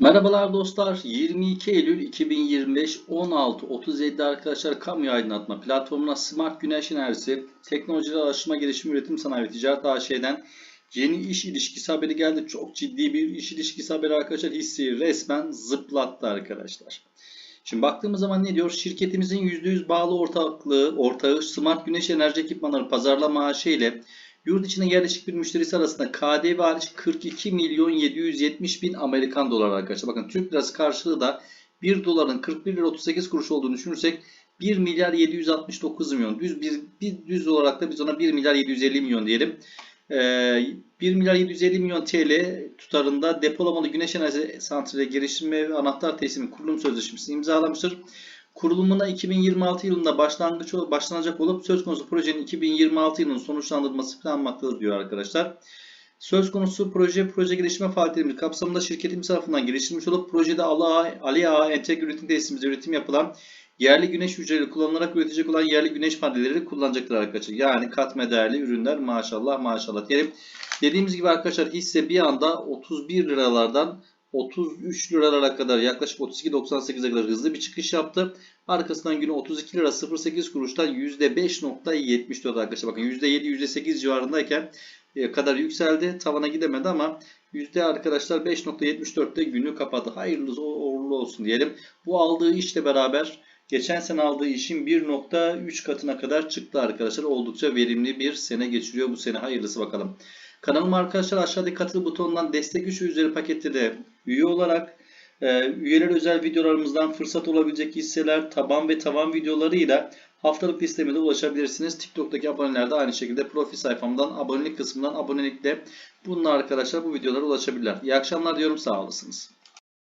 Merhabalar dostlar. 22 Eylül 2025 16.37 arkadaşlar kamu aydınlatma platformuna Smart Güneş Enerjisi Teknolojiler Araştırma Gelişim Üretim Sanayi ve Ticaret AŞ'den yeni iş ilişkisi haberi geldi. Çok ciddi bir iş ilişkisi haberi arkadaşlar. Hisseyi resmen zıplattı arkadaşlar. Şimdi baktığımız zaman ne diyor? Şirketimizin %100 bağlı ortaklığı, ortağı Smart Güneş Enerji Ekipmanları Pazarlama AŞ ile Yurt içine yerleşik bir müşterisi arasında KDV hariç 42 milyon 770 bin Amerikan doları arkadaşlar. Bakın Türk lirası karşılığı da 1 doların 41 lira 38 kuruş olduğunu düşünürsek 1 milyar 769 milyon. Düz, bir, bir düz olarak da biz ona 1 milyar 750 milyon diyelim. Ee, 1 milyar 750 milyon TL tutarında depolamalı güneş enerji santrali geliştirme ve anahtar teslimi kurulum sözleşmesini imzalamıştır. Kurulumuna 2026 yılında başlangıç başlanacak olup söz konusu projenin 2026 yılının sonuçlandırılması planlanmaktadır diyor arkadaşlar. Söz konusu proje proje geliştirme faaliyetlerimiz kapsamında şirketimiz tarafından geliştirilmiş olup projede Ali Ağa, entegre üretim tesisimizde üretim yapılan yerli güneş hücreleri kullanılarak üretecek olan yerli güneş maddeleri kullanacaklar arkadaşlar. Yani katma değerli ürünler maşallah maşallah diyelim. Dediğimiz gibi arkadaşlar hisse bir anda 31 liralardan 33 liralara kadar yaklaşık 32.98'e kadar hızlı bir çıkış yaptı. Arkasından günü 32 lira 08 kuruştan %5.74 arkadaşlar. Bakın %7 %8 civarındayken e, kadar yükseldi. Tavana gidemedi ama yüzde arkadaşlar 5.74'te günü kapadı. Hayırlı uğurlu olsun diyelim. Bu aldığı işle beraber geçen sene aldığı işin 1.3 katına kadar çıktı arkadaşlar. Oldukça verimli bir sene geçiriyor bu sene. Hayırlısı bakalım. Kanalıma arkadaşlar aşağıdaki katıl butonundan destek güçü üzeri pakette de üye olarak e, üyeler özel videolarımızdan fırsat olabilecek hisseler, taban ve tavan videolarıyla haftalık listeme de ulaşabilirsiniz. TikTok'taki aboneler de aynı şekilde profil sayfamdan abonelik kısmından abonelikle bununla arkadaşlar bu videolara ulaşabilirler. İyi akşamlar diyorum sağ olasınız.